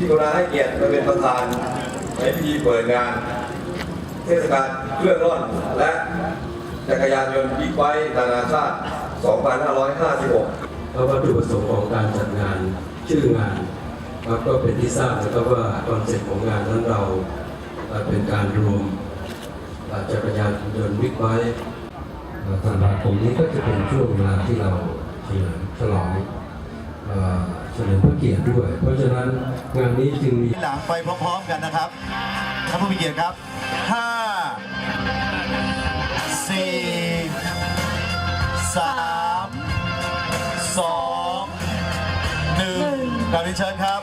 ให้เกียรติมาเป็นประธานในพิธีเปิดงาน เทศกาลเครื่องร่อนและจักรยานยนต์บิ๊กไบค์นานาชาติ 2556เพราะวัตถุประสงค์ของการจัดงานชื่องานครับก็เป็นที่ทราบนะครับว่าคอนเซ็ปต์ของงานนั้นเราเอ่อเป็นการรวมเอ่อจักรยานยนต์บิ๊กไบค์เอ่อธันวาคมนี้ก็จะเป็นช่วงเวลาที่เราเฉลิมฉลองเอ่อ เฉลิมพระเกียรติด้วย เพราะฉะนั้นงานนี้จึงมีหลังไปพร้อมๆกันนะครับท่านผู้มีเกียรติครับห้าสี่สามสองหนึ่งกราบเรียนเชิญครับ